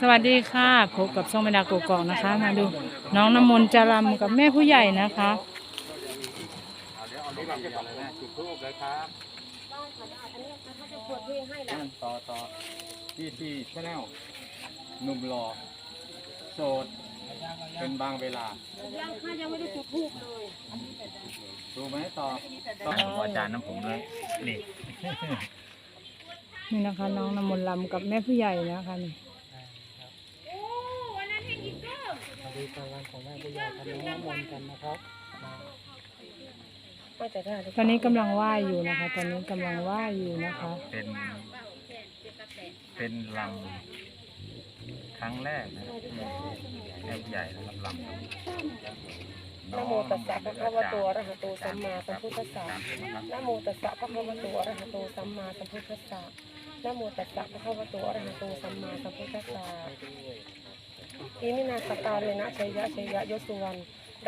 สวัสดีค่ะพบกับช่องบรรดาโกกอกนะคะ มาดูน้องน้ำมนต์จารำกับแม่ผู้ใหญ่นะคะจุดทูบเลยครับต่อต่อที่ที่ชแนลหนุ่มหล่อโสดเป็นบางเวลายังค่ะยังไม่ได้จุดทูบเลยดูไหมต่อต่ออาจารย์น้ำผมเลยนี่นี่นะคะ น้องน้ำมนต์ลำกับแม่ผู้ใหญ่นะคะนี่ ตอนนี้กำลังไหว้อยู่นะคะ ตอนนี้กำลังไหว้อยู่นะคะ เป็น เป็นลำครั้งแรกนะครับที่แม่ผู้ใหญ่นะครับลำนะโมตัสสะพระคะวะโตอะระหะโตสัมมาสัมพุทธัสสะนะโมตัสสะพระคะวะโตอะระหะโตสัมมาสัมพุทธัสสะนะโมตัสสะพระคะวะโตอะระหะโตสัมมาสัมพุทธัสสะ อิมินาสตาเรนะชัยยะชัยยะยศสุวรรณ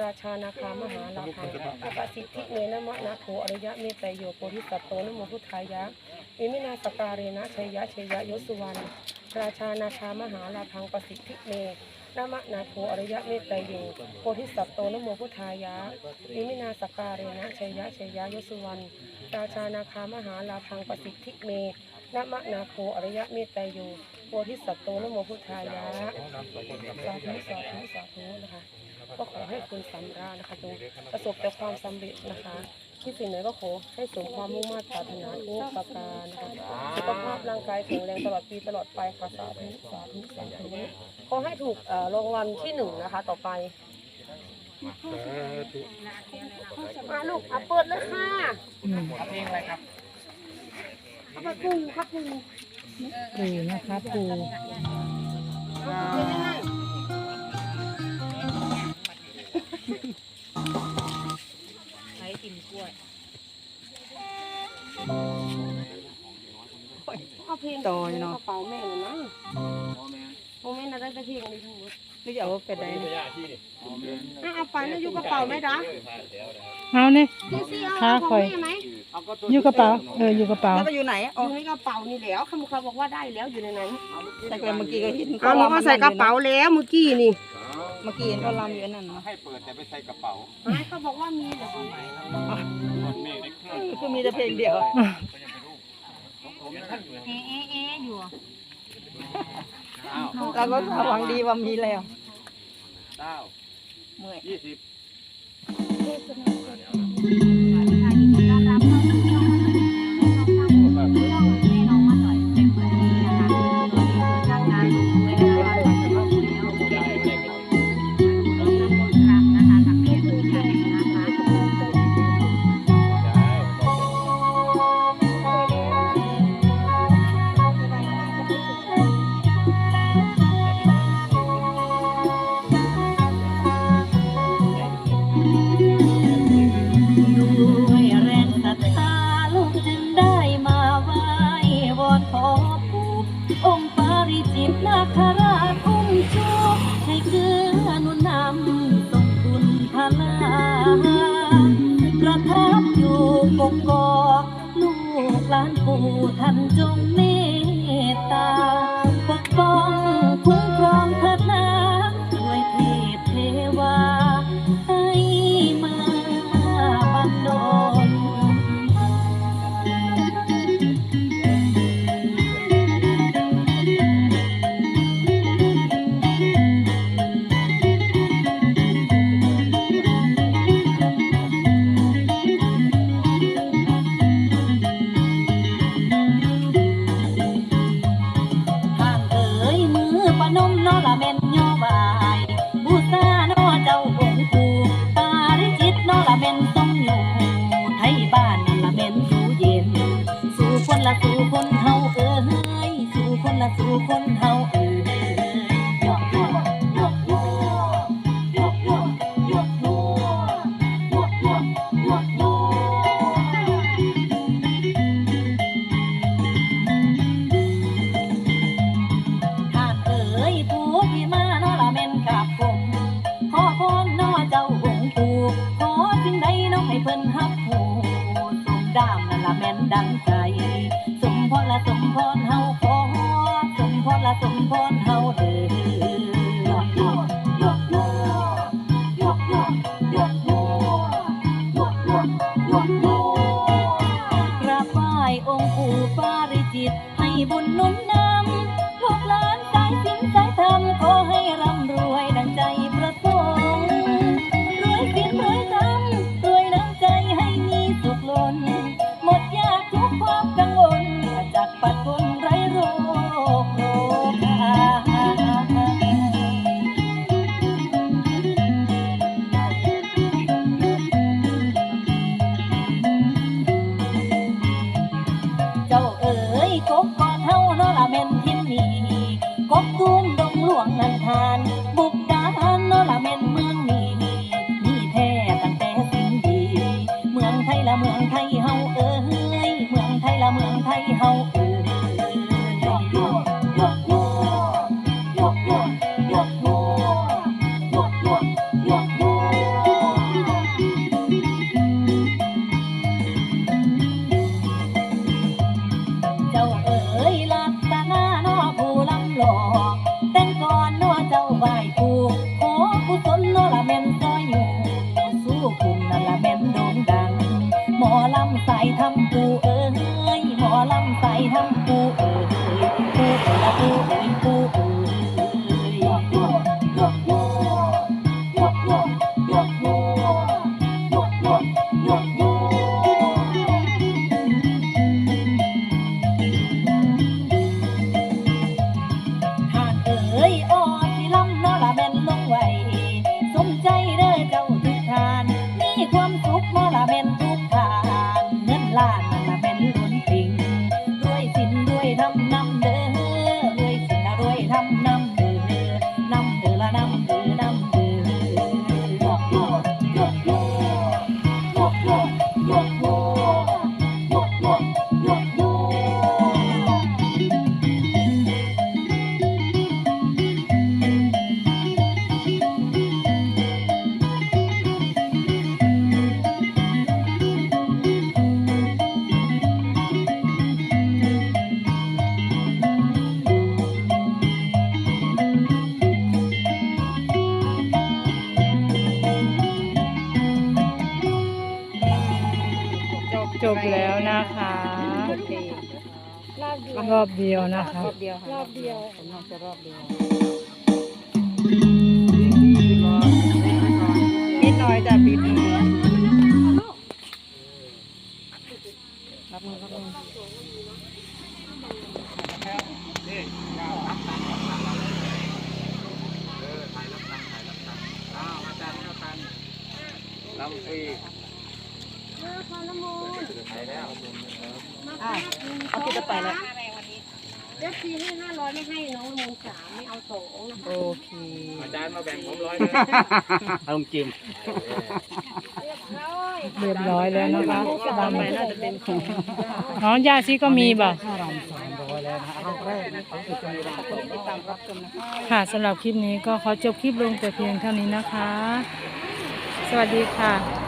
ราชานาคามหาลาภังปสิทธิเมนะมะนะโถอริยะเมตไตรโยโพธิสัตโตนะโมพุทธายะอิมินาสตาเรนะชัยยะชัยยะยศสุวรรณราชานาคามหาลาภังปสิทธิเมนามะนาโทอริยะเมตไตรโยโพธิสัตโตนะโมพุทธายะอิมินาสการเรนะชัยยะชัยยะยสุวรรณราชานาคามหาลาพังปะสิทธิเม นามะนาโทอริยะเมตไตรโยโพธิสัตว์โตนะโมพุทธายะสาธุสาธุสาธุนะคะ ก็ขอให้คุณสำราญนะคะจงประสบแต่ความสำเร็จนะคะที่สิ่งไหนก็ขอให้สมความมุ่งมั่นปรารถนาทุกประการนะคะสุขภาพร่างกายแข็งแรงตลอดปีตลอดไปค่ะสาธุสาธุสาธุขอให้ถูกเอ่อรางวัลที่หนึ่งนะคะต่อไปมาลูกเอาเปิดเลยค่ะอืมเพลงอะไรครับ เอาไปกุ้งครับกุ้งปู่นะคะปู่เป็นยังไงเอาเพลงต่อเนาะกระเป๋าแม่เลยนะโมเมนต์อะไรได้เพลงอะไรทั้งหมด นี่จะเอาไปได้อะเอาไปแล้วอยู่กระเป๋าไหมจ๊ะเอาเนี่ยนี่สิเอาค่ะของคอยแม่ไหมอยู่กระเป๋า เอออยู่กระเป๋าแล้วก็อยู่ไหนออ๋อยู่ในกระเป๋านี่แล้วคำเขาบอกว่าได้แล้วอยู่ในนั้นแต่เมื่อกี้ก็เห็นเอาหนูมาใส่กระเป๋าแล้วเมื่อกี้นี่ เมื่อกี้เห็นเขาลำอยู่นั่นเนาะให้เปิดแต่ไม่ใส่กระเป๋าหายเขาบอกว่ามีเหรอเมฆได้เครื่องคือมีแต่เพลงเดียวเอ๊ะเอ๊ะเอ๊ะ อยู่อ้าวเราก็หวังดีว่ามีแล้ว เก้าเมื่อย ยี่สิบด้วย คราชอุ้มชูให้เกื้อนุนนำส่งคุณพลาประทับอยู่กกอกลูกหลานปู่ท่านจงเม คนาเอ่ยผัวพี่มาเนาะมนกับผมขอพรเนาเจ้าองคูขอสิ่งใดเนาะให้เพิ่นฮับหูสมดามนั่นละมนดังใจสมพอและสมพอ บุญนุ่ม มือง นะคะรอบเดียวรอบเดียวนะคะรอบเดียวค่ะรอบเดียวผมน่าจะรอบเดียวนิดหน่อยจ้ะปิดมือรับมือรับมือลำฟรีไปแล้ว อะเอาติดไปแล้ว เด็กทีให้ห้าร้อยไม่ให้น้องมูลสามไม่เอาสองโอเค อาจารย์มาแบ่งผมร้อยหนึงเอาลุงจิม เรียบร้อยแล้วนะคะต่อไปน่าจะเป็นของน้องยาซีก็มีบ่ค่ารำสามร้อยแล้วนะฮะรอบแรกนะเขาจะมีรำคนติดตามรับชมนะคะค่ะสำหรับคลิปนี้ก็ขอจบคลิปลงแต่เพียงเท่านี้นะคะ สวัสดีค่ะ